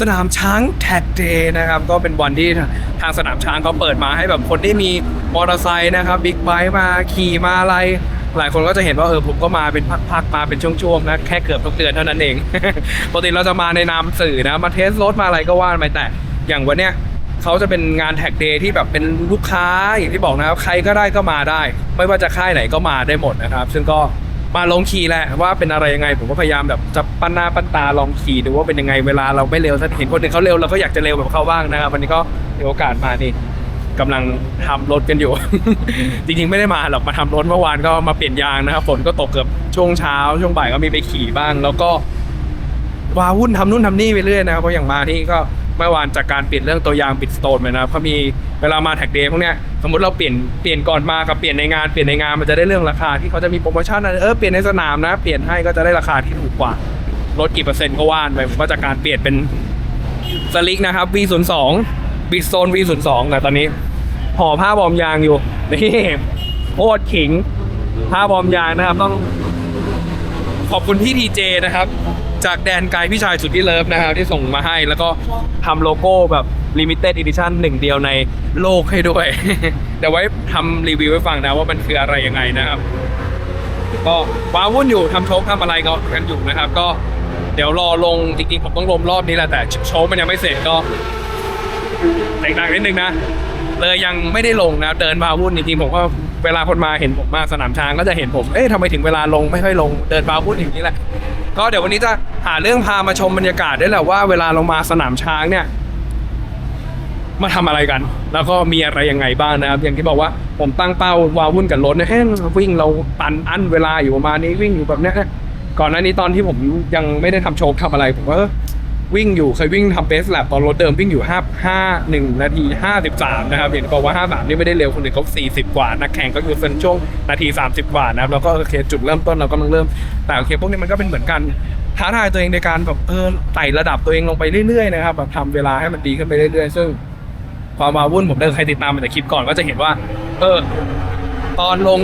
สนามช้างแท็กเดย์นะครับก็เป็นวันที่ทางสนามช้างเขาเปิดมาให้แบบคนที่มีมอเตอร์ไซค์นะครับบิ๊กไบค์มาขี่มาอะไร หลายคนก็จะเห็นว่าเออผมก็มาเป็นพักๆมาเป็นช่วงๆนะแค่เกือบทุกเดือนเท่านั้นเองปกติเราจะมาในนามสื่อนะมาเทสรถมาอะไรก็ว่าไปแต่อย่างวันเนี้ยเขาจะเป็นงานแท็กเดย์ที่แบบเป็นลูกค้าอย่างที่บอกนะครับใครก็ได้ก็มาได้ ไม่ว่าจะค่ายไหนก็มาได้หมดนะครับ ซึ่งก็ มาลองขี่แหละว่าเป็นอะไรยังไง ผมก็พยายามแบบจะปั้นหน้าปั้นตาลองขี่ดูว่าเป็นยังไงเวลาเราไม่เร็วถ้าเห็นคนอื่นเขาเร็วเราก็อยากจะเร็วแบบเขาบ้างนะครับวันนี้ก็มีโอกาสมานี่กำลังทำรถกันอยู่ จริงๆไม่ได้มาหรอกมาทำรถเมื่อวานก็มาเปลี่ยนยางนะครับฝนก็ตกเกือบช่วงเช้า ช่วงบ่ายก็มีไปขี่บ้าง แล้วก็วาวุ่นทำนู่นทำนี่ไปเรื่อยนะครับเพราะอย่างมาที่ก็ เมื่อวานจากการเปลี่ยนเรื่องตัวยางปิดสโตนไปนะครับเขามีเวลามาแท็กเดย์พวกเนี้ยสมมติเราเปลี่ยนเปลี่ยนก่อนมากับเปลี่ยนในงานเปลี่ยนในงานมันจะได้เรื่องราคาที่เขาจะมีโปรโมชั่นอะไรเออเปลี่ยนในสนามนะ เปลี่ยนให้ก็จะได้ราคาที่ถูกกว่าลดกี่เปอร์เซ็นต์ก็ว่านไปผมว่าจากการเปลี่ยนเป็นสลิกนะครับ V02 บิดโซน V02 แต่ตอนนี้ห่อผ้าบอมยางอยู่นี่โคตรขิงผ้าบอมยางนะครับต้องขอบคุณพี่ทีเจนะครับ จากแดนไกลพี่ชายสุดที่เลิฟนะครับที่ส่งมาให้แล้วก็ทำโลโก้แบบ Limited Edition หนึ่งเดียวในโลกให้ด้วย เดี๋ยวไว้ทำรีวิวให้ฟังนะว่ามันคืออะไรยังไงนะครับก็ว้าวุ่นอยู่ทำโชคทำอะไรก็กันอยู่นะครับ ก็เดี๋ยวรอลงจริงๆผมต้องลงรอบนี้แหละแต่โชว์มันยังไม่เสร็จก็แตกต่างนิดนึงนะเลยยังไม่ได้ลงนะเดินมาวุ่นจริงๆผมก็เวลาคนมาเห็นผมมาสนามช้างก็จะเห็นผม เอ๊ะทำไมถึงเวลาลงไม่ค่อยลงเดินมาวุ่นอย่างนี้แหละ ก็เดี๋ยววันนี้จะหาเรื่องพามาชมบรรยากาศด้วยแหละว่าเวลาเรามาสนามช้างเนี่ย มาทำอะไรกัน แล้วก็มีอะไรยังไงบ้างนะครับ อย่างที่บอกว่าผมตั้งเป้าวาวุ่นกับรถนะแฮ้ยวิ่งเราตันอั้นเวลาอยู่ประมาณนี้วิ่งอยู่แบบเนี้ยก่อนหน้านี้ตอนที่ผมยังไม่ได้ทำโชว์ทำอะไรผมก็ วิ่งอยู่เคยวิ่งทำเบสแลบตอนรถเดิมวิ่งอยู่ห้าห้าหนึ่งนาทีห้าสิบสามนะครับเห็นบอกว่าห้าสามนี่ไม่ได้เร็วคนอื่นเขาสี่สิบกว่า นักแข่งก็อยู่เป็นช่วงนาทีสามสิบกว่านะครับแล้วก็โอเคจุดเริ่มต้นเรากำลังเริ่ม แต่โอเคพวกนี้มันก็เป็นเหมือนกันท้าทายตัวเองในการแบบเออไต่ระดับตัวเองลงไปเรื่อยๆนะครับแบบทำเวลาให้มันดีขึ้นไปเรื่อยๆ ซึ่งพอมาวุ่นผมเดินใครติดตามมาแต่คลิปก่อนก็จะเห็นว่า เออตอนลง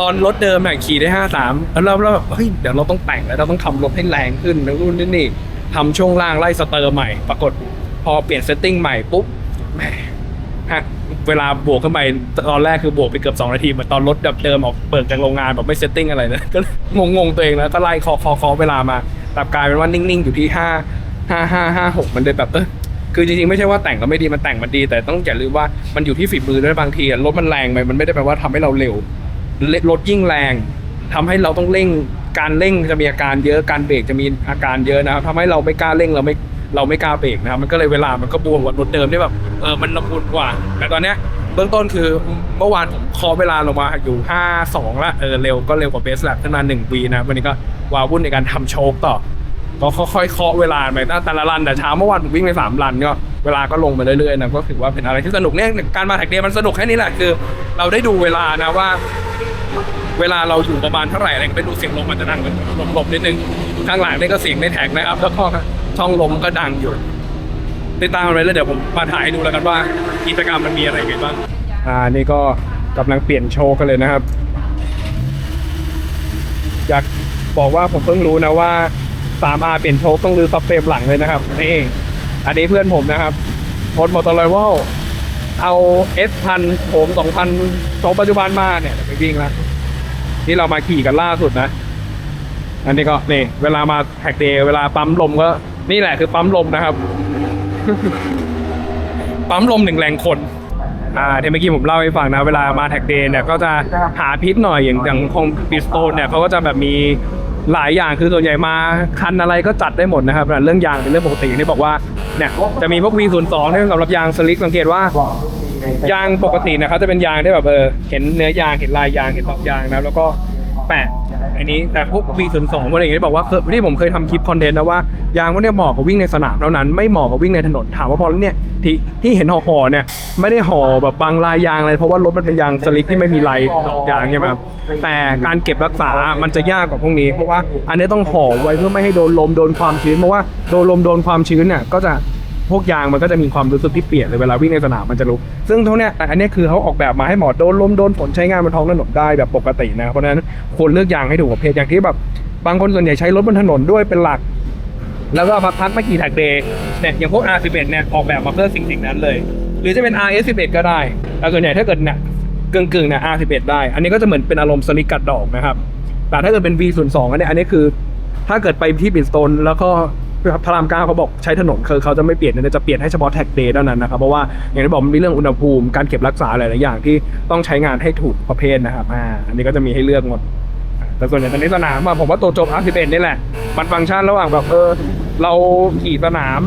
ตอนรถเดิมเนี่ยขี่ได้ห้าสามแล้วเราเราแบบเฮ้ยเดี๋ยวเราต้องแต่งแล้วเราต้องทำรถให้แรงขึ้นแล้วนู่นนี่นี่ ทำช่วงล่างไล่สเตอร์ใหม่ ปรากฏพอเปลี่ยนเซตติ้งใหม่ปุ๊บแหมฮะเวลาบวกขึ้นไปตอนแรกคือบวกไปเกือบ2นาทีเหมือนตอนรถแบบเดิมออกเปิดจากโรงงานแบบไม่เซตติ้งอะไรนะก็งงๆตัวเองแล้วก็ไล่คอคอคอเวลามาแต่กลายเป็นว่านิ่งๆอยู่ที่ห้าห้าห้าห้าหกมันเลยแบบเออคือจริงๆไม่ใช่ว่าแต่งแล้วไม่ดีมันแต่งมันดี แต่ต้องอย่าลืมว่ามันอยู่ที่ฝีมือด้วยบางทีรถมันแรงไปมันไม่ได้แปลว่าทำให้เราเร็วรถยิ่งแรงทำให้เราต้องเร่ง การเร่งจะมีอาการเยอะการเบรกจะมีอาการเยอะนะครับทำให้เราไม่กล้าเร่งเราไม่เราไม่กล้าเบรกนะครับมันก็เลยเวลามันก็บวมกว่ารถเดิมที่แบบเออมันละมุนกว่า แต่ตอนเนี้ยเบื้องต้นคือเมื่อวานผมคอเวลาลงมาอยู่ 5 2 ละเออเร็วก็เร็วกว่าเบสแลบขึ้นมา1วีนะวันนี้ก็วาวุ่นในการทำโชคต่อก็ค่อยๆเคาะเวลาไปตั้งแต่ละรันแต่เช้าเมื่อวานผมวิ่งไปสามรันก็เวลาก็ลงมาเรื่อยๆนะก็ถือว่าเป็นอะไรที่สนุกเนี่ยการมาแท็กเดย์มันสนุกแค่นี้แหละคือ เราได้ดูเวลานะว่า เวลาเราอยู่ประมาณเท่าไหร่อะไรไปดูเสียงลมมันจะดังกันลมๆนิดนึงข้างหลังนี่ก็เสียงในแท็กนะครับแล้วก็ช่องลมก็ดังอยู่ ติดตามกันไปแล้วเดี๋ยวผมมาถ่ายดูแล้วกันว่ากิจกรรมมันมีอะไรกันบ้างอ่านี่ก็กำลังเปลี่ยนโชว์กันเลยนะครับ อยากบอกว่าผมเพิ่งรู้นะว่า 3R เปลี่ยนโชคต้องรื้อซับเฟรมหลังเลยนะครับนี่อันนี้เพื่อนผมนะครับพสมอเตอร์ไลวล เอา S พันผมสองพันสองปัจจุบันมาเนี่ยไปวิ่งแล้วนี่เรามาขี่กันล่าสุดนะ อันนี้ก็นี่ เวลามาแท็กเดย์เวลาปั๊มลมก็ นี่แหละคือปั๊มลมนะครับ ปั๊มลมหนึ่งแรงคนอ่าที่เมื่อกี้ผมเล่าให้ฟังนะ เวลามาแท็กเดย์เนี่ยก็จะหาพิษหน่อยอย่างอย่างของปิสโตนเนี่ยเขาก็จะแบบมี หลายอย่างคือส่วนใหญ่มาคันอะไรก็จัดได้หมดนะครับเรื่องยางเป็นเรื่องปกติอย่างที่บอกว่าเนี่ยจะมีพวก V02 ที่สำหรับยางสลิกสังเกตว่ายางปกตินะครับจะเป็นยางที่แบบเออเห็นเนื้อยางเห็นลายยางเห็นขอบยางนะแล้วก็แปะ อันนี้แต่พวก V02 อะไรอย่างเงี้ยบอกว่าเคยที่ผมเคยทำคลิปคอนเทนต์นะว่ายางพวกเนี้ยเหมาะกับวิ่งในสนามเท่านั้นไม่เหมาะกับวิ่งในถนนถามว่าเพอแล้วเนี่ยที่ที่เห็นห่อๆเนี่ยไม่ได้ห่อแบบบางลายยางอะไรเพราะว่ารถมันเป็นยางสลิกที่ไม่มีลายดอกยางใช่ไหมครับแต่การเก็บรักษา มันจะยากกว่าพวกนี้เพราะว่าอันนี้ต้องห่อไว้เพื่อไม่ให้โดนลมโดนความชื้นเพราะว่าโดนลมโดนความชื้นเนี่ยก็จะ พวกยางมันก็จะมีความรู้สึกที่เปลี่ยนเลยเวลาวิ่งในสนามมันจะรู้ซึ่งเท่าเนี้ยแต่อันนี้คือเขาออกแบบมาให้เหมาะโดนลมโดนฝนใช้งานบนท้องถนนได้แบบปกตินะเพราะฉะนั้นควรเลือกยางให้ถูกประเภทอย่างที่แบบบางคนส่วนใหญ่ใช้รถบนถนนด้วยเป็นหลัก แล้วก็พักๆมาขี่แท็กเดย์เนี่ยอย่างพวก R11 เนี่ยออกแบบมาเพื่อสิ่งสิ่งนั้นเลย หรือจะเป็น RS11 ก็ได้แต่ส่วนใหญ่ถ้าเกิดเนี่ยกึ่งกึ่งๆเนี่ย R11 ได้ อันนี้ก็จะเหมือนเป็นอารมณ์สลิกกัดดอกนะครับแต่ถ้าเกิดเป็น V02 อันเนี้ยอันนี้คือ ถ้าเกิดไปที่บินสโตนแล้วก็ พระรามเก้าเขาบอกใช้ถนนคือเขาจะไม่เปลี่ยนนะจะเปลี่ยนให้เฉพาะแท็กเดย์เท่านั้นนะครับเพราะว่าอย่างที่บอกมันมีเรื่องอุณหภูมิการเก็บรักษาหลายๆอย่างที่ต้องใช้งานให้ถูกประเภทนะครับอ่าอันนี้ก็จะมีให้เลือกหมด แต่ส่วนใหญ่ตอนนี้สนามอะผมว่าตัวจบ R11 นี่แหละ มันฟังก์ชันระหว่างแบบเออเราขี่สนาม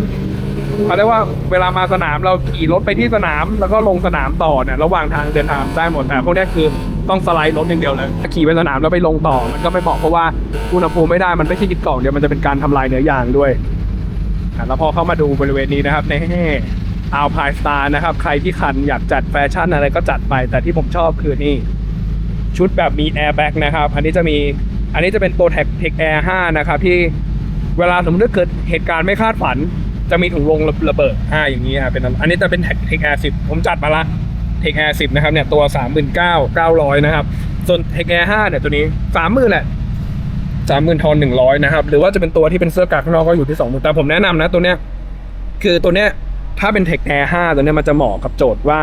เขาเรียกว่าเวลามาสนามเราขี่รถไปที่สนาม แล้วก็ลงสนามต่อเนี่ยระหว่างทางเดินทางได้หมดแต่พวกนี้คือ ต้องสไลด์รถอย่างเดียวเลยถ้าขี่ไปสนามแล้วไปลงต่อมันก็ไม่เหมาะเพราะว่าอุณหภูมิไม่ได้มันไม่ใช่กิดกล่องเดียวมันจะเป็นการทำลายเนื้อยางด้วยแล้วพอเข้ามาดูบริเวณนี้นะครับในอัลพายสตาร์นะครับ ใครที่คันอยากจัดแฟชั่นอะไรก็จัดไป แต่ที่ผมชอบคือนี่ ชุดแบบมีแอร์แบ็กนะครับ อันนี้จะมีอันนี้จะเป็นตัวแท็กเทคแอร์5นะครับ ที่เวลาสมมติถ้าเกิดเหตุการณ์ไม่คาดฝัน จะมีถุงลมระเบิดอ่าอย่างนี้อะเป็นอันนี้จะเป็นแท็กเทคแอร์10ผมจัดมาละ เทคแอร์10นะครับเนี่ยตัว39,900นเก้าเก้าร้อยนะครับ ส่วนเทคแอร์5เนี่ยตัวนี้30,000แหละ30,000ทอน100นะครับ หรือว่าจะเป็นตัวที่เป็นเสื้อกากข้างนอกก็อยู่ที่20,000แต่ผมแนะนำนะตัวเนี้ยคือตัวเนี้ยถ้าเป็น Tech Air 5ตัวเนี้ยมันจะเหมาะกับโจทย์ว่า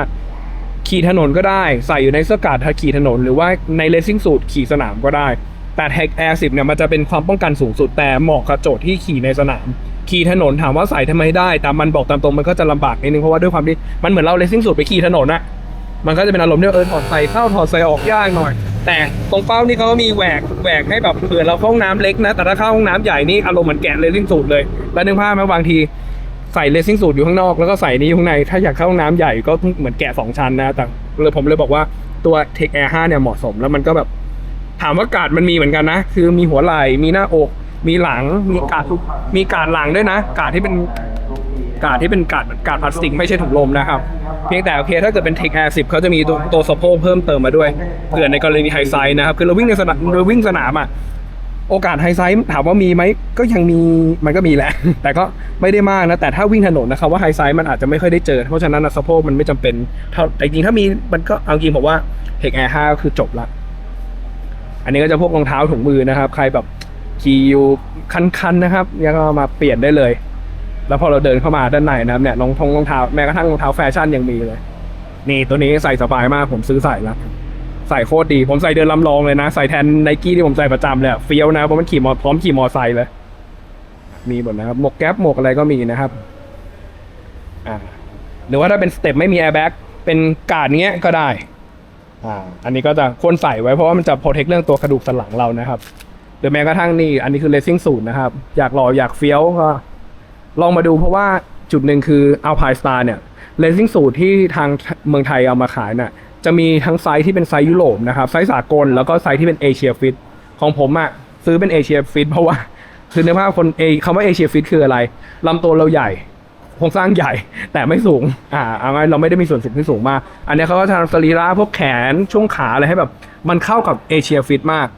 ขี่ถนนก็ได้ใส่อยู่ในเสื้อกาดถ้าขี่ถนน หรือว่าในเลสซิ่งสูทขี่สนามก็ได้ แต่ Tech Air 10เนี่ยมันจะเป็นความป้องกันสูงสุด แต่เหมาะกับโจทย์ที่ขี่ในสนาม ขี่ถนนถามว่าใส่ทำไมได้ แต่มันบอกตามตรงมันก็จะลำบากนิดนึงเพราะว่าด้วยความที่มันเหมือนเราเลสซิ่งสูทไปขี่ถนนอะ มันก็จะเป็นอารมณ์ที่เออถอดใส่เข้าถอดใส่ออกยากหน่อย แต่ตรงเป้านี่เขาก็มีแหวกแหวกให้แบบเผื่อเราเข้าห้องน้ำเล็กนะ แต่ถ้าเข้าห้องน้ำใหญ่นี่อารมณ์เหมือนแกะเลสซิ่งสูทเลยแล้วนึกภาพไหมบางทีใส่เลสซิ่งสูทอยู่ข้างนอกแล้วก็ใส่นี้อยู่ข้างในถ้าอยากเข้าห้องน้ำใหญ่ก็เหมือนแกะสองชั้นนะแต่เลยผมเลยบอกว่าตัว Tech Air 5เนี่ยเหมาะสมแล้วมันก็แบบถามว่ากาดมันมีเหมือนกันนะ คือมีหัวไหล่มีหน้าอก มีหลังมีกาดทุกมีกาดหลังด้วยนะ กาดที่เป็น กาดที่เป็นกาดเหมือนกาดพลาสติกไม่ใช่ถุงลมนะครับ เพียงแต่โอเคถ้าเกิดเป็น Tech Air 10เขาจะมีตัวตัวสะโพกเพิ่มเติมมาด้วยเผื่อในกรณีไฮไซด์นะครับ คือเราวิ่งในสนามเราวิ่งสนามอะโอกาสไฮไซด์ถามว่ามีไหมก็ยังมีมันก็มีแหละ แต่ก็ไม่ได้มากนะ แต่ถ้าวิ่งถนนนะครับว่าไฮไซด์มันอาจจะไม่ค่อยได้เจอ เพราะฉะนั้นสะโพกมันไม่จำเป็นแต่จริงๆถ้ามีมันก็เอาจริงผมว่า Tech Air 5ก็คือจบละอันนี้ก็จะพวกรองเท้าถุงมือนะครับ ใครแบบขี่อยู่คันๆนะครับยังมาเปลี่ยนได้เลย แล้วพอเราเดินเข้ามาด้านในนะครับเนี่ยรองทงรองเท้าแม้กระทั่งรองเท้าแฟชั่นยังมีเลย นี่ตัวนี้ใส่สบายมากผมซื้อใส่แล้วใส่โคตรดีผมใส่เดินลำลองเลยนะ ใส่แทนไนกี้ที่ผมใส่ประจำเลยเฟี้ยวนะเพราะมันขี่มอพร้อมขี่มอไซค์เลย มีหมดนะครับหมวกแก๊ปหมวกอะไรก็มีนะครับอ่าหรือว่าถ้าเป็นสเต็ปไม่มีแอร์แบ็กเป็นกาดเงี้ยก็ได้อ่าอันนี้ก็จะควรใส่ไว้เพราะว่ามันจะโปรเทคเรื่องตัวกระดูกสันหลังเรานะครับหรือแม้กระทั่งนี่อันนี้คือเลสซิ่งสูตรนะครับ อยากหล่ออยากเฟี้ยวก็ ลองมาดูเพราะว่าจุดหนึ่งคือเอาพายสตาร์เนี่ยเลสซิ่งสูตรที่ทางเมืองไทยเอามาขายน่ะจะมีทั้งไซส์ที่เป็นไซส์ยุโรปนะครับไซส์สากลแล้วก็ไซส์ที่เป็นเอเชียฟิตของผมอะซื้อเป็นเอเชียฟิตเพราะว่าคือในภาพคนเอคำว่าเอเชียฟิตคืออะไรลำตัวเราใหญ่โครงสร้างใหญ่แต่ไม่สูง อ่าเอาไงเราไม่ได้มีส่วนสูงที่สูงมาก อันนี้เขาก็ทำสรีระพวกแขนช่วงขาอะไรให้แบบ มันเข้ากับเอเชียฟิตมาก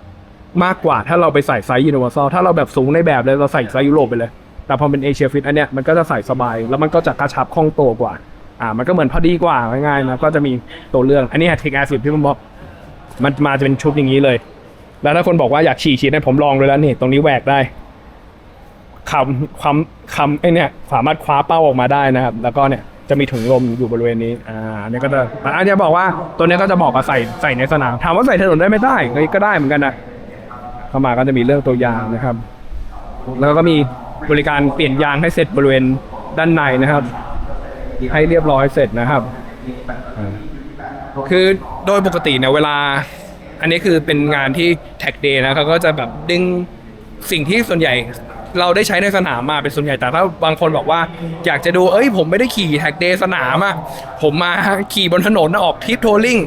มากกว่าถ้าเราไปใส่ไซส์ยูนิเวอร์แซลถ้าเราแบบสูงในแบบเลยเราใส่ไซส์ยุโรปไปเลย แต่พอเป็นเอเชียฟิตอันเนี้ยมันก็จะใส่สบาย แล้วมันก็จะกระชับคล่องตัวกว่า อ่า มันก็เหมือนพอดีกว่าง่ายๆนะก็จะมีตัวเรื่องอันนี้เทคแอซิดที่ผมบอกมันมาจะเป็นชุดอย่างนี้เลย แล้วถ้าคนบอกว่าอยากฉี่ฉีดให้ผมลองเลยแล้วนี่ตรงนี้แหวกได้คำคำคำไอเนี่ยสามารถคว้าเป้าออกมาได้นะครับ แล้วก็เนี่ยจะมีถุงลมอยู่บริเวณนี้ อ่าเนี่ยก็จะอันนี้บอกว่าตัวนี้ก็จะบอกกับใส่ใส่ในสนามถามว่าใส่ถนนได้ไม่ได้เฮ้ก็ได้เหมือนกันนะเข้ามาก็จะมีเรื่องตัวยางนะครับ แล้วก็มี บริการเปลี่ยนยางให้เสร็จบริเวณด้านในนะครับ ให้เรียบร้อยเสร็จนะครับอ่าคือโดยปกติเนี่ยเวลา อันนี้คือเป็นงานที่แท็กเดย์นะเขาก็จะแบบดึงสิ่งที่ส่วนใหญ่เราได้ใช้ในสนามมาเป็นส่วนใหญ่แต่ถ้าบางคนบอกว่าอยากจะดูเอ้ยผมไม่ได้ขี่แท็กเดย์สนามอะผมมาขี่บนถนนออกทริปทัวริง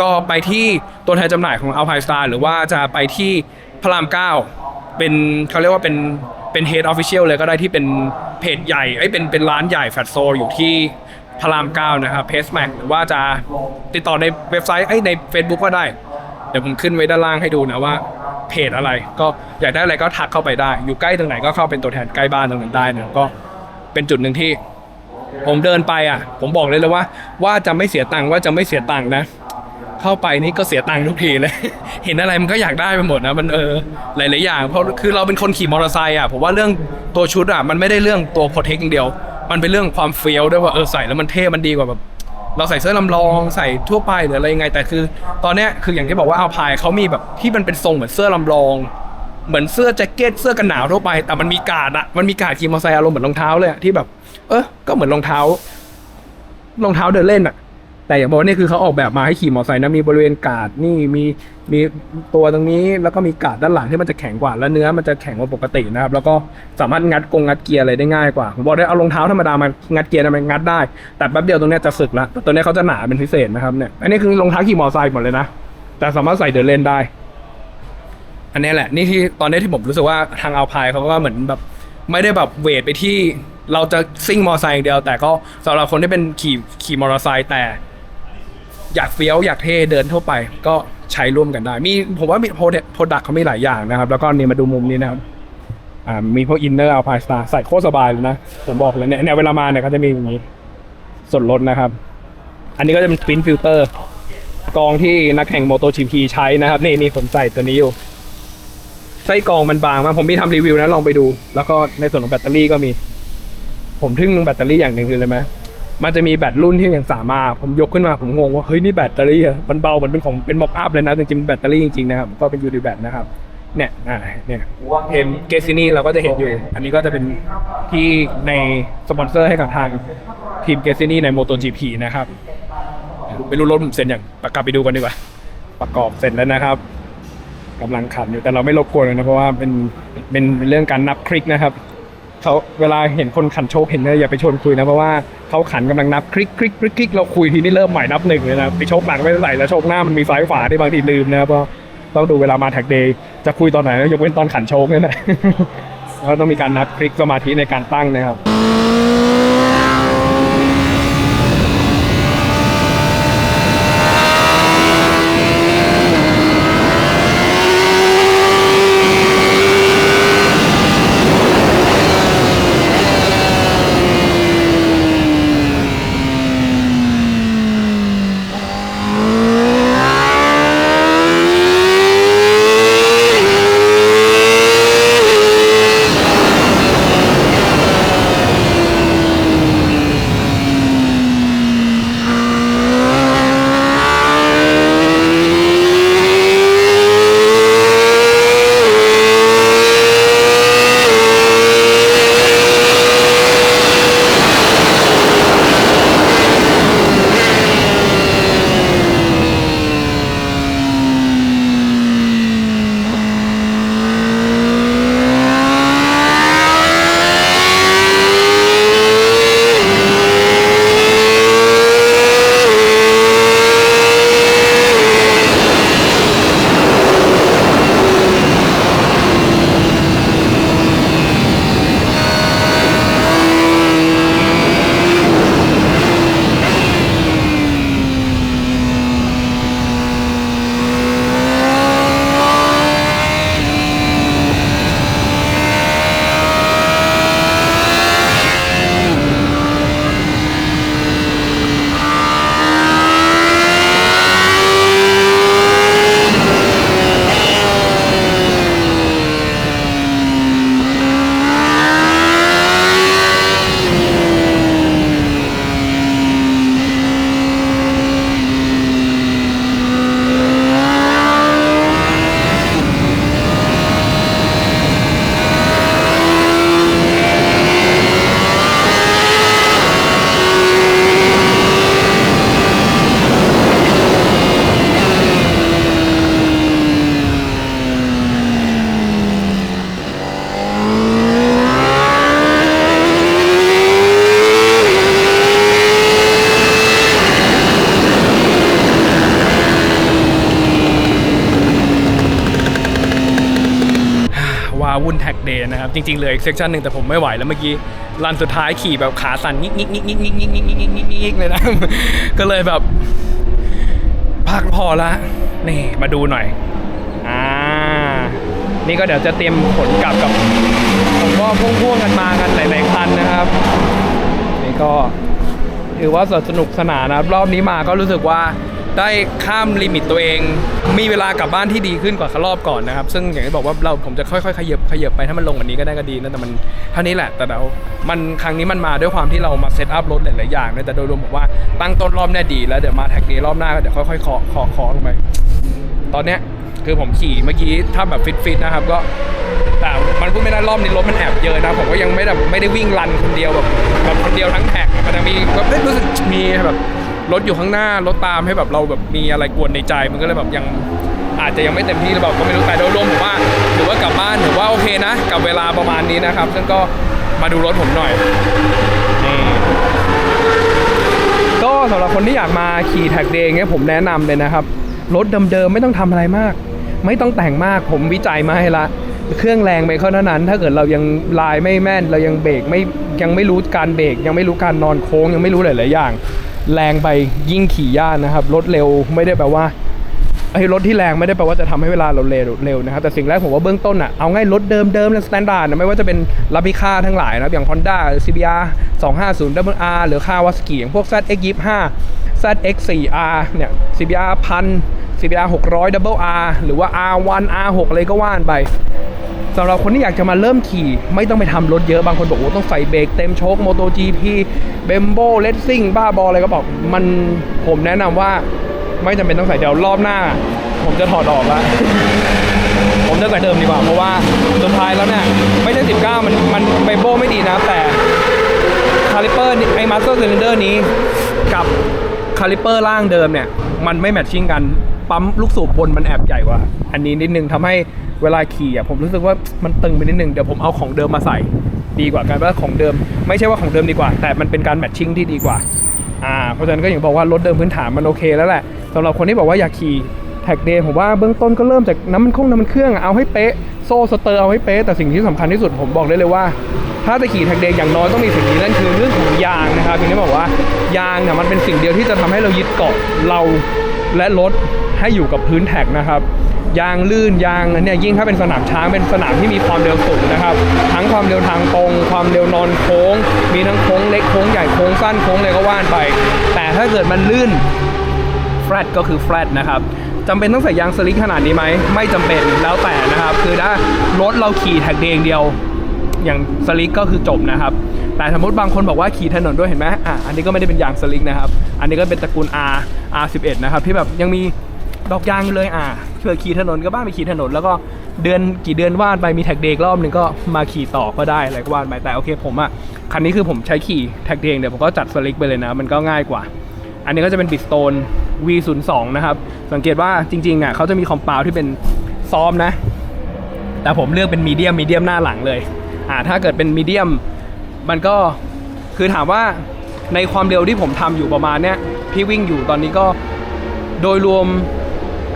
ก็ไปที่ตัวแทนจำหน่ายของ Alpine Star หรือว่าจะไปที่พระรามเก้าเป็นเขาเรียกว่าเป็น เป็น Head Official เลยก็ได้ที่เป็นเพจใหญ่ไอ้ยเป็นเป็นร้านใหญ่แฟตโซอยู่ที่พระรามเก้านะครับเพจแม็กหรือว่าจะติดต่อในเว็บไซต์ไอ้ยใน Facebook ก็ได้ เดี๋ยวผมขึ้นไว้ด้านล่างให้ดูนะว่าเพจอะไร ก็อยากได้อะไรก็ทักเข้าไปได้ อยู่ใกล้ตรงไหนก็เข้าเป็นตัวแทนใกล้บ้านตรงนั้นได้นะก็เป็นจุดหนึ่งที่ ผมเดินไปอะ ผมบอกเลยเลยว่า ว่าจะไม่เสียตังค์ว่าจะไม่เสียตังค์นะ เข้าไปนี่ก็เสียตังค์ทุกทีเลย เห็นอะไรมันก็อยากได้ไปหมดนะมันเออหลายๆอย่าง เพราะคือเราเป็นคนขี่มอเตอร์ไซค์อะผมว่าเรื่องตัวชุดอะมันไม่ได้เรื่องตัวโปรเทคอย่างเดียว มันเป็นเรื่องความเฟี้ยวด้วยว่าเออใส่แล้วมันเท่มันดีกว่าแบบเราใส่เสื้อลำลองใส่ทั่วไปหรืออะไรยังไง แต่คือ ตอนเนี้ยคืออย่างที่บอกว่าเอาพายเขามีแบบที่มันเป็นทรงเหมือนเสื้อลำลอง เหมือนเสื้อแจ็คเก็ตเสื้อกันหนาวทั่วไป แต่มันมีกาดอะมันมีกาดขี่มอเตอร์ไซค์อารมณ์เหมือนรองเท้าเลยอะที่แบบ เออก็เหมือนรองเท้ารองเท้าเดินเล่นอะ แต่อย่างบอกว่านี่คือเขาออกแบบมาให้ขี่มอเตอร์ไซค์นะมีบริเวณกาดนี่มีมีตัวตรงนี้แล้วก็มีกาดด้านหลังที่มันจะแข็งกว่าแล้วเนื้อมันจะแข็งกว่าปกตินะครับ แล้วก็สามารถงัดกงงัดเกียร์อะไรได้ง่ายกว่าผมบอกได้เอารองเท้าธรรมดามางัดเกียร์นะมันงัดได้ แต่แป๊บเดียวตรงนี้จะสึกละแต่ตัวนี้เขาจะหนาเป็นพิเศษนะครับเนี่ยอันนี้คือรองเท้าขี่มอเตอร์ไซค์หมดเลยนะแต่สามารถใส่เดินเล่นได้ อันนี้แหละ นี่ที่ตอนนี้ที่ผมรู้สึกว่าทางเอาพายเขาก็เหมือนแบบไม่ได้แบบเวทไปที่เราจะซิ่งมอเตอร์ไซค์อย่างเดียวแต่ก็สำหรับคนที่เป็นขี่ขี่มอเตอร์ไซค์แต่ อยากเฟี้ยวอยากเท่เดินทั่วไป ก็ใช้ร่วมกันได้ มีผมว่ามีโปรดักเขามีหลายอย่างนะครับ แล้วก็นี่มาดูมุมนี้นะครับอ่ามีพวกอินเนอร์เอาพายสตาร์ใส่โคตรสบายเลยนะ ผมบอกเลยเนี่ยเนี่ยเวลามาเนี่ยเขาจะมีอย่างนี้ส่วนลดนะครับ อันนี้ก็จะเป็นสปินฟิลเตอร์กองที่นักแข่งโมโต GP ใช้นะครับ นี่นี่ผมใส่ตัวนี้อยู่ไส้กรองมันบางมากผมมีทำรีวิวนะลองไปดู แล้วก็ในส่วนของแบตเตอรี่ก็มี ผมทึ่งแบตเตอรี่อย่างหนึ่งคืออะไรไหม มันจะมีแบตรุ่นที่อย่างสามารถผมยกขึ้นมาผมงงว่าเฮ้ยนี่แบตเตอรี่อะมันเบาเหมือนเป็นของเป็นม็อกอัพเลยนะจริงๆแบตเตอรี่จริงๆนะครับก็เป็นยูนิแบตนะครับเนี่ยอ่าเนี่ยเห็นเกซินี่เราก็จะเห็นอยู่ อันนี้ก็จะเป็นที่ในสปอนเซอร์ให้กับทางทีมเกซินี่ใน MotoGP นะครับไม่รู้รถผมเซ็นอย่างประกลับไปดูกันดีกว่า ประกอบเสร็จแล้วนะครับกำลังขันอยู่แต่เราไม่รบกวนเลยนะเพราะว่าเป็นเป็นเรื่องการนับคลิกนะครับ เขาเวลาเห็นคนขันโชคเห็นเนี่ยอย่าไปชวนคุยนะเพราะว่าเขาขันกำลังนับคลิกคลิกคลิกคลิกเราคุยทีนี้เริ่มใหม่นับหนึ่งเลยนะไปโชคหลังไม่ได้ใส่แล้วโชคหน้ามันมีซ้ายขวาที่บางทีลืมนะครับเพราะต้องดูเวลามาแท็กเดย์จะคุยตอนไหนยกเว้นตอนขันโชคเนี่ยนะแล้วต้องมีการนับคลิกสมาธิในการตั้งนะครับ จริงๆเหลยอีกเซกชันหนึ่งแต่ผมไม่ไหวแล้วเมื่อกี้รันสุดท้ายขี่แบบขาสั่นงิกงิกงิกงิกงิกงิกงิกงิกงิกงิกงิกเลยนะ ก็เลยแบบพักพอละนี่มาดูหน่อยอ่านี่ก็เดี๋ยวจะเตรียมขนกลับกับผมก็พ่วงๆกันมากันหลายๆคันนะครับนี่ก็ถือว่าสนุกสนานนะครับรอบนี้มาก็รู้สึกว่า ได้ข้ามลิมิตตัวเอง มีเวลากลับบ้านที่ดีขึ้นกว่าครอบก่อนนะครับ ซึ่งอย่างที่บอกว่าเราผมจะค่อยๆขยับขยับไปถ้ามันลงว่านี้ก็ได้ก็ดีนะแต่มันเท่านี้แหละ แต่เรามันครั้งนี้มันมาด้วยความที่เรามาเซตอัพรถหลายๆอย่างนะแต่โดยรวมผมว่าตั้งต้นรอบเนี่ยดีแล้วเดี๋ยวมาแท็กนี้รอบหน้าก็เดี๋ยวค่อยๆเคาะเคาะเคาะลงไปตอนเนี้ยคือผมขี่เมื่อกี้ถ้าแบบฟิตๆนะครับก็แต่มันพูดไม่ได้รอบนี้รถมันแอบเยอะนะผมก็ยังไม่ได้ไม่ได้วิ่งรันคนเดียวแบบแบบคนเดียวทั้งแท็กมันจะมีแบบรู้สึกมีแบบ รถอยู่ข้างหน้ารถตามให้แบบเราแบบมีอะไรกวนในใจมันก็เลยแบบยังอาจจะยังไม่เต็มที่หรือเปล่าก็ไม่รู้แต่โดยรวมผมว่าถือว่ากลับบ้านถือว่าโอเคนะ กับเวลาประมาณนี้นะครับ ซึ่งก็มาดูรถผมหน่อยนี่ก็สำหรับคนที่อยากมาขี่แท็กเดย์เงี้ยผมแนะนำเลยนะครับ รถเดิมๆไม่ต้องทำอะไรมาก ไม่ต้องแต่งมากผมวิจัยมาให้ละ เครื่องแรงไปเท่านั้น ถ้าเกิดเรายังลายไม่แม่น เรายังเบรกไม่ยังไม่รู้การเบรกยังไม่รู้การนอนโค้งยังไม่รู้หลายๆอย่าง แรงไปยิ่งขี่ยากนะครับรถเร็วไม่ได้แปลว่าไอ้รถที่แรงไม่ได้แปลว่าจะทำให้เวลาเราเร็วเร็วนะครับแต่สิ่งแรกผมว่าเบื้องต้นอะเอาง่ายรถเดิมเดิมและสแตนดาร์ดนะไม่ว่าจะเป็นลาบิค่าทั้งหลายนะครับอย่าง Honda CBR 250 WR หรือค่าวาสกีอย่างพวก ZX 25 ZX 4R เนี่ย CBR 1000 CBR 600 Double R หรือว่า R1 R6 อะไรก็ว่านไป สำหรับคนที่อยากจะมาเริ่มขี่ ไม่ต้องไปทำรถเยอะบางคนบอกว่าต้องใส่เบรกเต็มโชค MotoGP Bembo Racing บ้าบออะไรก็บอกมันผมแนะนำว่าไม่จำเป็นต้องใส่เดี๋ยวรอบหน้า ผมจะถอดออกล้วผมจะใส่เดิมดีกว่าเพราะว่าสุดท้ายแล้วเนี่ยไม่ใช่19 มันมันไบมโบไม่ดีนะแต่คาลิเปอร์ไอ้มาสเตอร์ซิลินเดอร์นี้กับคาลิเปอร์ล่างเดิมเนี่ย มันไม่แมทชิ่งกัน ปั๊มลูกสูบบนมันแอบใหญ่กว่า อันนี้นิดนึงทำให้ เวลาขี่อะผมรู้สึกว่ามันตึงไปนิดนึงเดี๋ยวผมเอาของเดิมมาใส่ดีกว่ากันว่าของเดิม ไม่ใช่ว่าของเดิมดีกว่า แต่มันเป็นการแมทชิ่งที่ดีกว่าอ่าเพราะฉะนั้นก็อย่างบอกว่ารถเดิมพื้นฐานมันโอเคแล้วแหละสำหรับคนที่บอกว่าอยากขี่แท็กเดย์ผมว่าเบื้องต้นก็เริ่มจากน้ำมันคงน้ำมันเครื่องเอาให้เป๊ะโซ่สเตอร์เอาให้เป๊ะแต่สิ่งที่สำคัญที่สุดผมบอกได้เลยว่า ถ้าจะขี่แท็กเดย์อย่างน้อยต้องมีสิ่งนี้นั่นคือเรื่องของยางนะครับอย่างที่บอกว่ายางเนี่ยมันเป็นสิ่งเดียวที่จะทำให้เรายึดเกาะเรา และรถให้อยู่กับพื้นแท็กนะครับยางลื่นยางนเนี่ยยิ่งถ้าเป็นสนามช้างเป็นสนามที่มีความเร็วสูงนะครับ ทั้งความเร็วทางตรง ความเร็วนอนโค้ง มีทั้งโค้งเล็กโค้งใหญ่โค้งสั้นโค้งอะไรก็ว่านไป แต่ถ้าเกิดมันลื่นแฟลตก็คือแฟลตนะครับจำเป็นต้องใส่ยางสลิกขนาดนี้ไหมไม่จำเป็นแล้วแต่นะครับ คือถ้ารถเราขี่แท็กเดงเดียวอย่างสลิกก็คือจบนะครับ แต่สมมติบางคนบอกว่าขี่ถนนด้วยเห็นไหมอะอันนี้ก็ไม่ได้เป็นยางสลิกนะครับ อันนี้ก็เป็นตระกูล R R11 นะครับที่แบบยังมีดอกยางอยู่เลยอะเผื่อขี่ถนนก็บ้างไปขี่ถนนแล้วก็เดือนกี่เดือนวานไปมีแท็กเดกรอบหนึ่งก็มาขี่ต่อก็ได้อะไรก็วานไปแต่โอเคผมอะคันนี้คือผมใช้ขี่แท็กเดย์เดี๋ยวผมก็จัดสลิกไปเลยนะ มันก็ง่ายกว่า อันนี้ก็จะเป็นบิสโตน V02 นะครับ สังเกตว่าจริงๆอะเขาจะมีคอมเปลที่เป็นซ้อมนะ แต่ผมเลือกเป็นมีเดียมมีเดียมหน้าหลังเลยอ่าถ้าเกิดเป็นมีเดียมมันก็คือถามว่า ในความเร็วที่ผมทำอยู่ประมาณเนี้ยที่วิ่งอยู่ตอนนี้ก็โดยรวม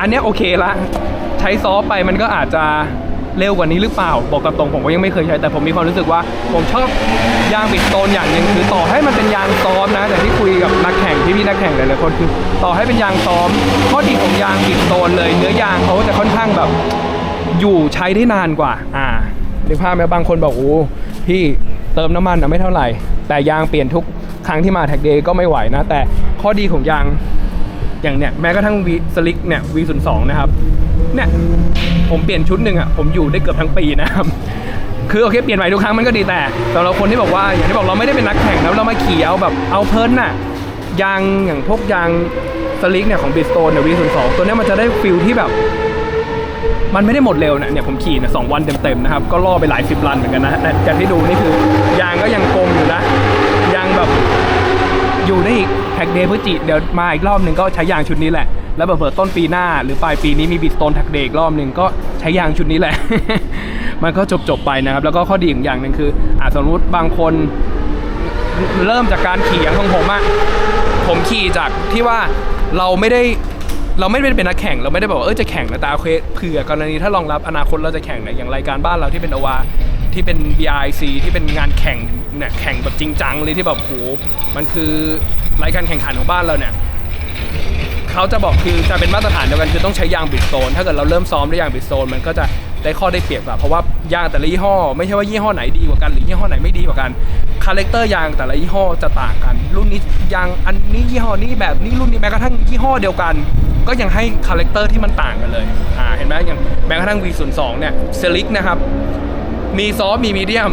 อันเนี้ยโอเคละ ใช้ซอฟไปมันก็อาจจะเร็วกว่านี้หรือเปล่าบอกกับตรงผมก็ยังไม่เคยใช้แต่ผมมีความรู้สึกว่า ผมชอบยางบิดโตนอย่างหนึ่งคือต่อให้มันเป็นยางซ้อมนะแต่ที่คุยกับนักแข่งที่พี่นักแข่งหลายๆคนคือ ต่อให้เป็นยางซ้อมข้อดีของยางบิดโตนเลยเนื้อยางเขาจะค่อนข้างแบบ อยู่ใช้ได้นานกว่า อ่านึกภาพไหมบางคนบอกโอ้พี่เติมน้ำมันนะไม่เท่าไหร่ แต่ยางเปลี่ยนทุก ครั้งที่มาแท็กเดย์ก็ไม่ไหวนะ แต่ข้อดีของยางอย่างเนี้ยแม้กระทั่งวีสลิกเนี่ย V02 นย์สองนะครับเนี่ยผมเปลี่ยนชุดหนึ่งอะผมอยู่ได้เกือบทั้งปีนะครับคือโอเคเปลี่ยนใหม่ทุกครั้งมันก็ดีแต่สำหรับคนที่บอกว่าอย่างที่บอกเราไม่ได้เป็นนักแข่งแล้วเรามาขี่เอาแบบเอาเพลินน่ะยางอย่างพวกยางสลิกเนี่ยของบิสโตนเนี่ย V02 ตัวเนี้ยมันจะได้ฟิลที่แบบ มันไม่ได้หมดเร็วนะเนี่ยผมขี่เนี่ยสองวันเต็มๆนะครับก็ล่อไปหลายสิบลันเหมือนกันนะแต่จากที่ดูนี่คือยางก็ยังกลมอยู่นะ อยู่ได้อีกแท็กเดย์พฤศจิเดี๋ยวมาอีกรอบหนึ่งก็ใช้ยางชุดนี้แหละ แล้วเผื่อต้นปีหน้าหรือปลายปีนี้มีบิดโตนแท็กเดย์อีกรอบหนึ่งก็ใช้ยางชุดนี้แหละ มันก็จบๆไปนะครับ แล้วก็ข้อดีอย่างหนึ่งคืออ่าสมมติบางคนเริ่มจากการขี่อย่างของผมอะผมขี่จากที่ว่าเราไม่ได้เราไม่ได้เป็นนักแข่งเราไม่ได้บอกว่าเออจะแข่งนะแต่โอเคเผื่อกรณีถ้ารองรับอนาคตเราจะแข่งเนี่ยอย่างรายการบ้านเราที่เป็นอวา ที่เป็น BIC ที่เป็นงานแข่งเนี่ยแข่งแบบจริงจังเลยที่แบบโหมันคือรายการแข่งขันของบ้านเราเนี่ยเขาจะบอกคือจะเป็นมาตรฐานเดียวกันคือต้องใช้ยางบิดโซน ถ้าเกิดเราเริ่มซ้อมด้วยยางบิดโซน มันก็จะได้ข้อได้เปรียบกว่าเพราะว่ายางแต่ละยี่ห้อ ไม่ใช่ว่ายี่ห้อไหนดีกว่ากันหรือยี่ห้อไหนไม่ดีกว่ากันคาแรคเตอร์ยางแต่ละยี่ห้อจะต่างกัน รุ่นนี้ยางอันนี้ยี่ห้อนี้แบบนี้รุ่นนี้แม้กระทั่งยี่ห้อเดียวกัน ก็ยังให้คาแรคเตอร์ที่มันต่างกันเลยอ่าเห็นไหมอย่างแม้กระทั่ง V02 เนี่ยเซลิกนะครับ มีซอฟมีมีเดียม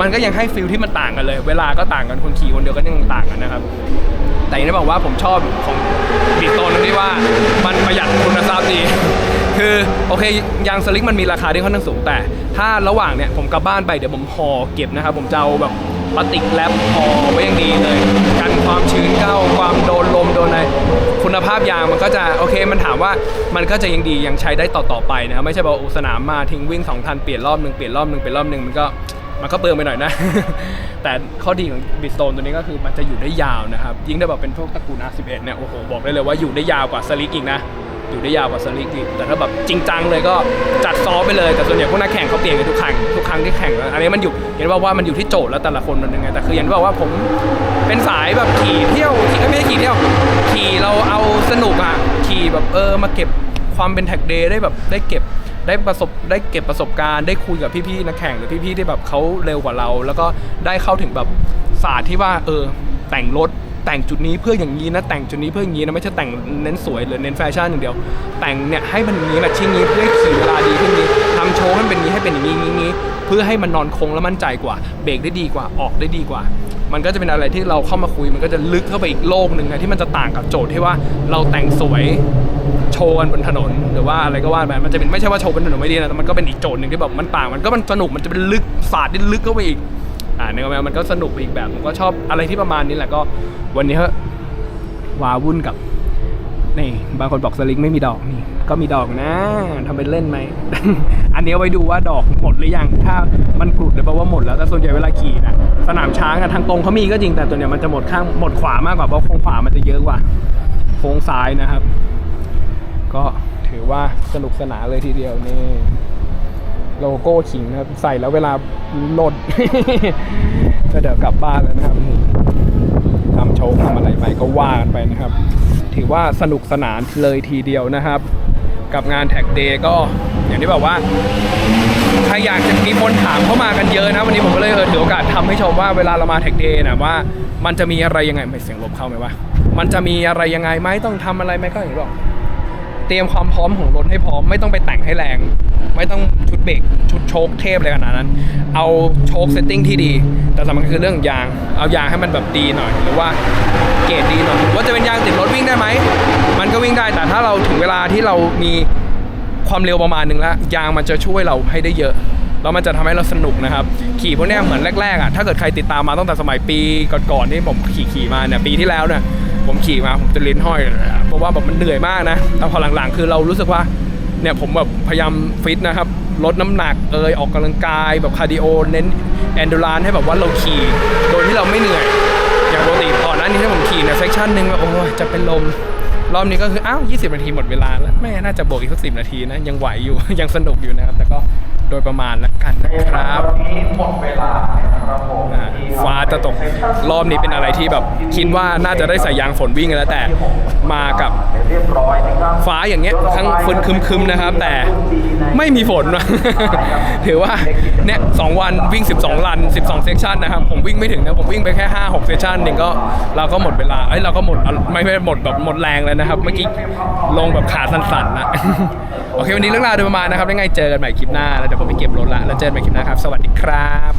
มันก็ยังให้ฟิลที่มันต่างกันเลย เวลาก็ต่างกันคนขี่คนเดียวก็ยังต่างกันนะครับ แต่อย่างที่บอกว่าผมชอบของบิโตนตรงที่ว่ามันประหยัดคุณทรัพย์ดีคือโอเคยางสลิกมันมีราคาที่ค่อนข้างสูงแต่ ถ้าระหว่างเนี่ยผมกลับบ้านไปเดี๋ยวผมห่อเก็บนะครับผมจะเอาแบบ พลาสติกแรปห่อไว้อย่างดีเลย กันความชื้นเข้าความโดนลมโดนอะไรคุณภาพยางมันก็จะโอเคมันถามว่ามันก็จะยังดียังใช้ได้ต่อๆไปนะครับไม่ใช่บอกอ้สนามมาทิ้งวิ่งสองทันเปลี่ยนรอบหนึ่งเปลี่ยนรอบหนึ่งเปลี่ยนรอบหนึ่งมันก็มันก็เปลืองไปหน่อยนะ แต่ข้อดีของบิสโตนตัวนี้ก็คือมันจะอยู่ได้ยาวนะครับ ยิ่งถ้าแบบเป็นพวกตระกูล R11 เนี่ย โอ้โห บอกได้เลยว่าอยู่ได้ยาวกว่าสลิกอีกนะ อยู่ได้ยาวกว่าสลิกอีกแต่ถ้าแบบจริงจังเลยก็จัดซ้อฟต์ไปเลยแต่ส่วนใหญ่พวกนักแข่งเขาเปลี่ยนกันทุกครั้งทุกครั้งที่แข่งแล้วอันนี้มันอยู่เห็นว่าว่ามันอยู่ที่โจทย์แล้วแต่ละคนมันยังไงแต่คืออย่างที่บอกว่าผมเป็นสายแบบขี่เที่ยวขี่ไม่ใช่ขี่เที่ยวขี่เราเอาสนุกอะขี่แบบเออมาเก็บความเป็นแท็กเดย์ได้แบบได้เก็บได้ประสบได้เก็บประสบการณ์ได้คุยกับพี่ๆนักแข่งหรือพี่ๆที่แบบเขาเร็วกว่าเรา แล้วก็ได้เข้าถึงแบบศาสตร์ที่ว่าเออแต่งรถ แต่งจุดนี้เพื่ออย่างนี้นะแต่งจุดนี้เพื่ออย่างนี้นะไม่ใช่แต่งเน้นสวยหรือเน้นแฟชั่นอย่างเดียว แต่งเนี่ยให้มันอย่างนี้แบบชิ้นนี้เพื่อให้ขี่เวลาดีขึ้นนี้ทำโชว์ให้มันเป็นนี้ให้เป็นอย่างนี้อย่างนี้เพื่อให้มันนอนคงแล้วมั่นใจกว่า เบรกได้ดีกว่าออกได้ดีกว่า มันก็จะเป็นอะไรที่เราเข้ามาคุยมันก็จะลึกเข้าไปอีกโลกหนึ่งนะที่มันจะต่างกับโจทย์ที่ว่าเราแต่งสวยโชว์กันบนถนนหรือว่าอะไรก็ว่าไปมันจะเป็นไม่ใช่ว่าโชว์บนถนนไม่ดีนะแต่มันก็เป็นอีกโจทย์หนึ่งที่แบบมันต่าง มันก็มันสนุกมันจะเป็นลึกศาสตร์ที่ลึกเข้าไปอีกอ่าเนี่ยมันก็สนุกไปอีกแบบผมก็ชอบอะไรที่ประมาณนี้แหละก็ วันนี้ฮะวาวุ่นกับนี่บางคนบอกสลิงไม่มีดอกนี่ ก็มีดอกนะทำเป็นเล่นไหม อันนี้ไว้ดูว่าดอกหมดหรือยังถ้ามันกรุดเลยแปลว่าหมดแล้วแต่ส่วนใหญ่เวลาขี่นะสนามช้างอะทางตรงเขามีก็จริงแต่ตัวเนี้ยมันจะหมดข้างหมดขวามากกว่าเพราะโค้งขวามันจะเยอะกว่าโค้งซ้ายนะครับ ก็ถือว่าสนุกสนานเลยทีเดียวนี่โลโก้ขิงนะครับ ใส่แล้วเวลาหล่นก็เดี๋ยวกลับบ้านแล้วนะครับนี่ ชกทำอะไรไปก็ว่ากันไปนะครับ ถือว่าสนุกสนานเลยทีเดียวนะครับ กับงานแท็กเดย์ก็อย่างที่บอกว่าใครอยากจะมีคนถามเข้ามากันเยอะนะ วันนี้ผมก็เลยเออถือโอกาสทำให้ชมว่าเวลาเรามาแท็กเดย์นะว่า มันจะมีอะไรยังไงไม่เสียงลบเข้าไหมวะมันจะมีอะไรยังไงไหมต้องทำอะไรไหมก็อย่างที่บอก เตรียมความพร้อมของรถให้พร้อม ไม่ต้องไปแต่งให้แรง ไม่ต้องชุดเบรกชุดโชคเทพอะไรขนาดนั้น เอาโชคเซตติ้งที่ดี แต่สำคัญคือเรื่องยาง เอายางให้มันแบบดีหน่อย หรือว่าเกรดดีหน่อยว่าจะเป็นยางติดรถวิ่งได้ไหมมันก็วิ่งได้แต่ถ้าเราถึงเวลาที่เรามีความเร็วประมาณหนึ่งแล้ว ยางมันจะช่วยเราให้ได้เยอะแล้วมันจะทำให้เราสนุกนะครับ ขี่พวกนี้เหมือนแรกๆอะถ้าเกิดใครติดตามมาตั้งแต่สมัยปีก่อนๆที่ผมขี่ขี่ๆมาเนี่ยปีที่แล้วเนี่ย ผมขี่มาผมจะลิ้นห้อยเพราะว่าแบบมันเหนื่อยมากนะแต่พอหลังๆ คือเรารู้สึกว่าเนี่ยผมแบบพยายามฟิตนะครับลดน้ำหนักเอยออกกำลังกายแบบคาร์ดิโอเน้นแอนดูรานให้แบบว่าเราขี่โดยที่เราไม่เหนื่อย อย่างปกติก่อนหน้านี้ที่ผมขี่เนี่ยเซสชั่นหนึ่งแบบโอ้จะเป็นลมรอบนี้ก็คืออ้าว20 นาทีหมดเวลาแล้วแม่น่าจะบวกอีกสักสินาทีนะยังไหวอยู่ยังสนุกอยู่นะครับแต่ก็ โดยประมาณแล้วกันนะครับวันนี้หมดเวลานะครับผมอ่าฟ้าจะตกรอบนี้เป็นอะไรที่แบบคิดว่าน่าจะได้ใส่ยางฝนวิ่งกันแล้วแต่มากับเรียบร้อยนะครับฟ้าอย่างเงี้ยทั้งฝนคึมๆนะครับ แต่ไม่มีฝนนะถือว่าเนี่ยสองวันวิ่ง 12 ลัน 12 เซสชันนะครับ ผมวิ่งไม่ถึงนะ ผมวิ่งไปแค่ 5 6 เซสชันเองก็เราก็หมดเวลาเอ้ยเราก็หมดไม่ไม่หมดแบบหมดแรงเลยนะครับ เมื่อกี้ลงแบบขาสั่นๆนะโอเค วันนี้เรื่องราวโดยประมาณนะครับยังไงเจอกันใหม่คลิปหน้าแล้วเดี๋ยวผมไปเก็บรถละ แล้วเจอกันใหม่คลิปหน้าครับ สวัสดีครับ